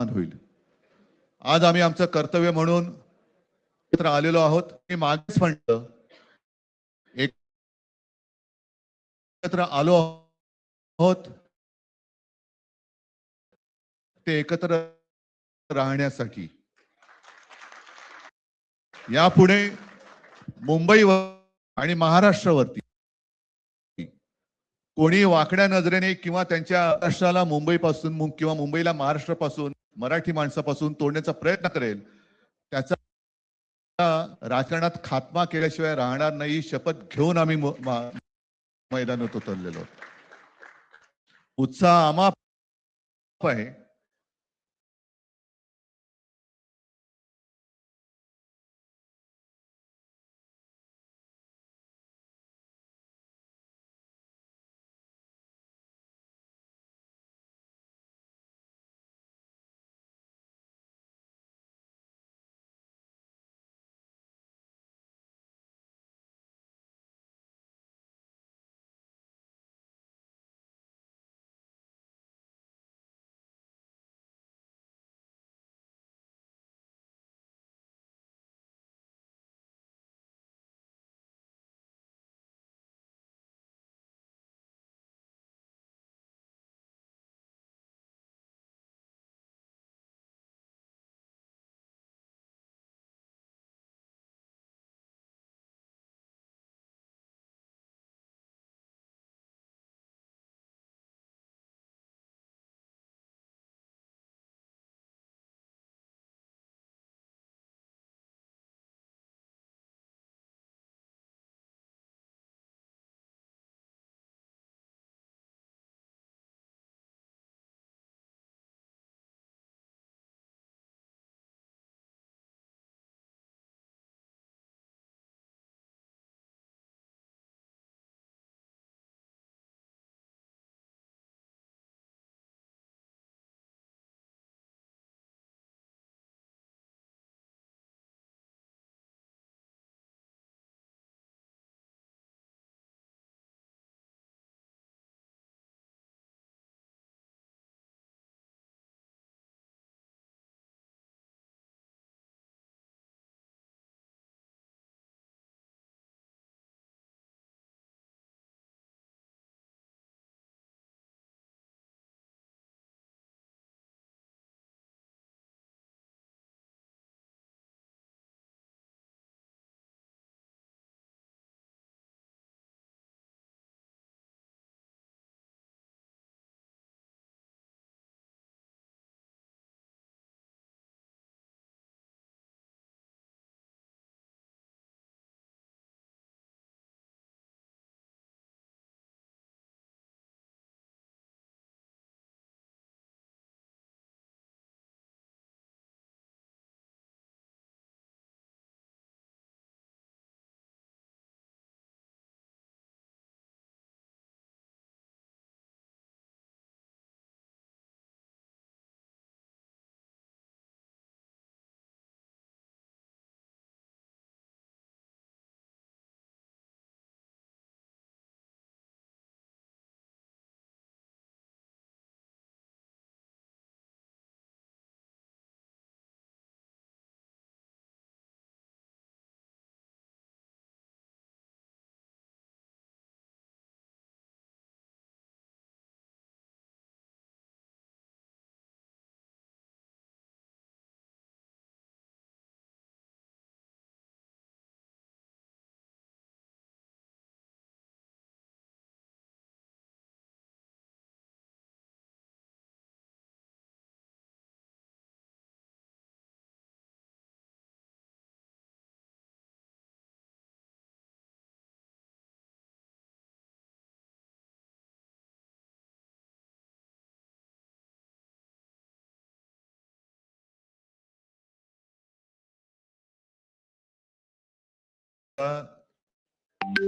होईल. आज आम्ही आमचं कर्तव्य म्हणून एकत्र आलेलो आहोत. मी मागेच म्हणलं एकत्र आलो आहोत. ते एकत्र राहण्यासाठी. यापुढे मुंबईवर आणि महाराष्ट्रावरती कोणी वाकड्या नजरेने किंवा त्यांच्या राष्ट्राला मुंबईपासून किंवा मुंबईला महाराष्ट्रापासून मराठी माणसापासून तोडण्याचा प्रयत्न करेल त्याचा राजकारणात खात्मा केल्याशिवाय राहणार नाही शपथ घेऊन आम्ही मैदानात उतरलेलो उत्साह आमाप आहे.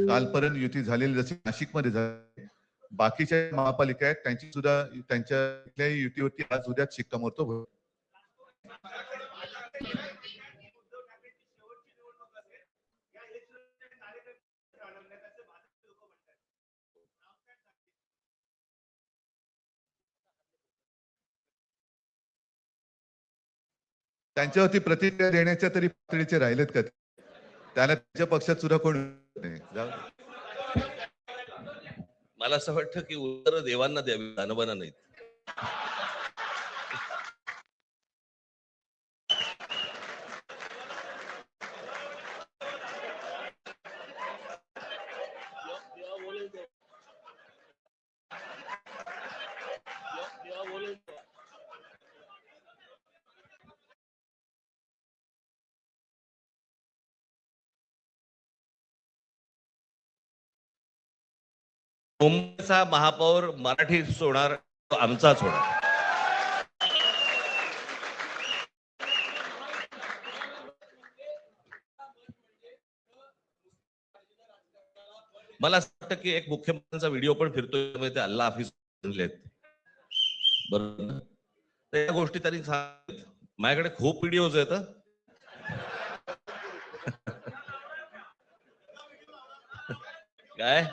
कालपर्यंत युती झालेली जशी नाशिकमध्ये झाली बाकीच्या महापालिका आहेत त्यांची सुद्धा त्यांच्या युतीवरती आज उद्या शिक्कामोर्तब त्यांच्यावरती प्रतिक्रिया देण्याच्या तरी पातळीचे राहिलेत का त्याला त्याच्या पक्षात सुद्धा कोण मला असं वाटतं की उत्तर देवांना द्यावी दानवांना नाहीत. मुंबईचा महापौर मराठी होणार तो आमचाच होणार मला असं वाटतं की एक मुख्यमंत्र्यांचा व्हिडिओ पण फिरतोय ते अल्ला हाफिज आहेत. बरोबर त्या या गोष्टी त्यांनी सांगितल्या. माझ्याकडे खूप व्हिडिओज आहेत काय?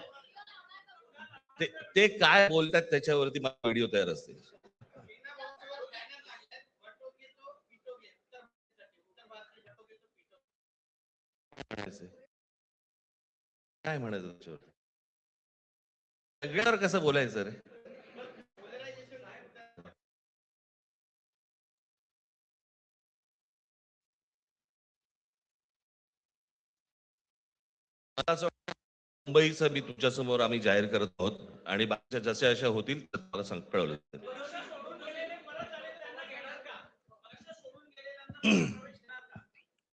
ते ते काय बोलतात त्याच्यावरती मला व्हिडिओ तयार असतील काय म्हणायचं त्याच्यावर सगळ्यावर कसं बोलायचं रे? मला असं वाटतं मुंबईचं मी तुमच्यासमोर आम्ही जाहीर करत आहोत आणि बाकीच्या जशा अशा होतील तर मला सांग कळवलं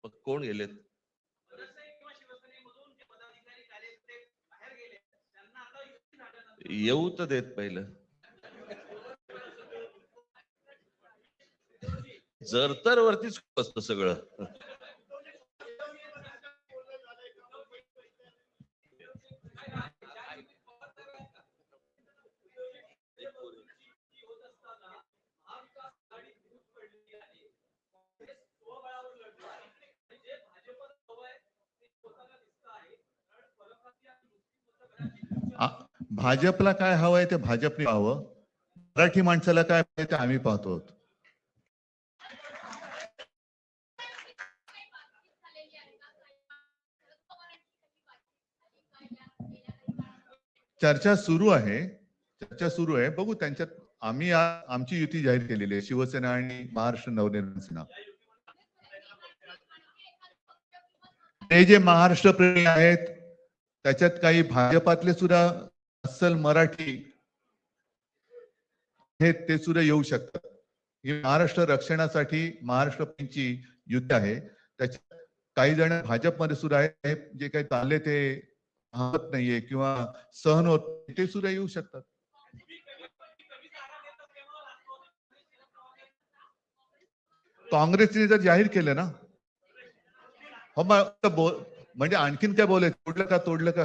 मग कोण गेलेत? येऊ तर देत पहिलं. जर तर वरतीच असतं सगळं. भाजपला काय हवंय ते भाजपने पाहावं. मराठी माणसाला काय हवंय ते आम्ही पाहतो. आहोत. चर्चा सुरू आहे. चर्चा सुरू आहे. बघू त्यांच्यात आम्ही आमची युती जाहीर केलेली आहे. शिवसेना आणि महाराष्ट्र नवनिर्माण सेना. ते जे महाराष्ट्र प्रेमी आहेत त्याच्यात काही भाजपातले सुद्धा अस्सल मराठी हे ते सुद्धा येऊ शकतात. ही महाराष्ट्र रक्षणासाठी महाराष्ट्राची युद्ध आहे. त्याच्यात काही जण भाजपमध्ये सुद्धा आहेत. जे काही चालले ते आवत नाहीये किंवा सहन होत ते सुद्धा येऊ शकतात. काँग्रेसने जर जाहीर केलं ना हो मग बोल म्हणजे आणखीन काय बोलायचं? तोडलं का तोडलं का?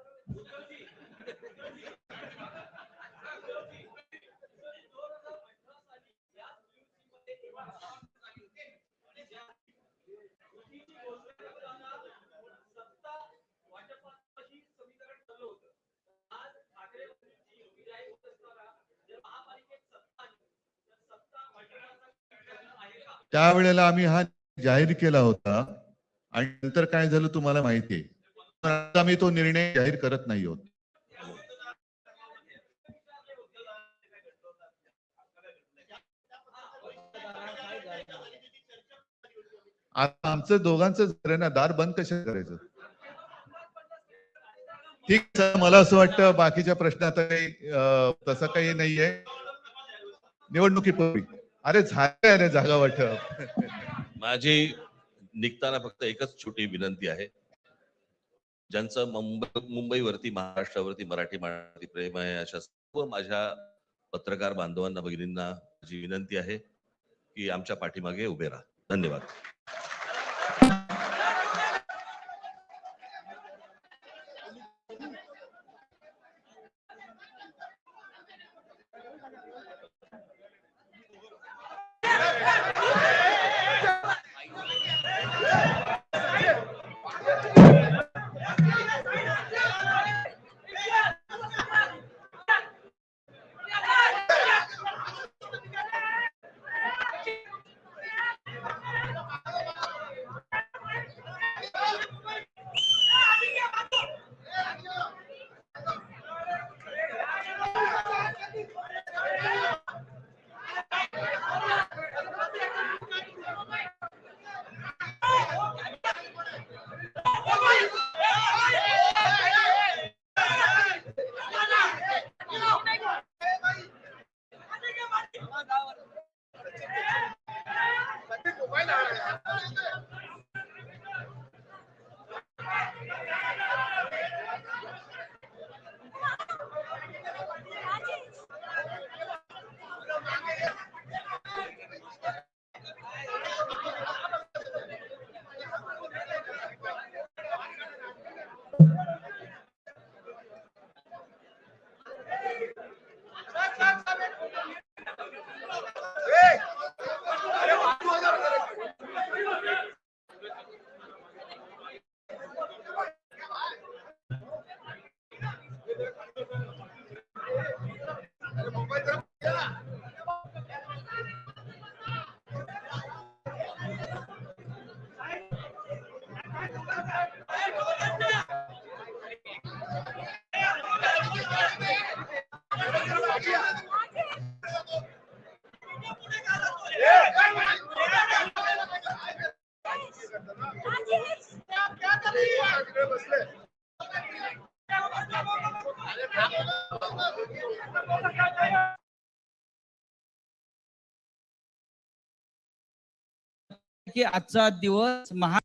त्यावेळेला आम्ही हा जाहीर केला होता. आणि नंतर काय झालं तुम्हाला माहिती आहे. आता आम्ही तो निर्णय जाहीर करत नाही आहोत. आता आमचं दोघांचं झालं ना दार बंद कशा करायचं? ठीक आहे, मला असं वाटतं बाकीच्या प्रश्नात काही तसं काही नाहीये. निवडणुकीपूर्वी. अरे झाले अरे जागा वाटप. माझी निघताना फक्त एकच छोटी विनंती आहे. ज्यांचं मुंबई मुंबईवरती महाराष्ट्रावरती मराठी मराठी प्रेम आहे अशा सर्व माझ्या पत्रकार बांधवांना भगिनींना माझी विनंती आहे की आमच्या पाठीमागे उभे राहा. धन्यवाद. की आजचा दिवस महा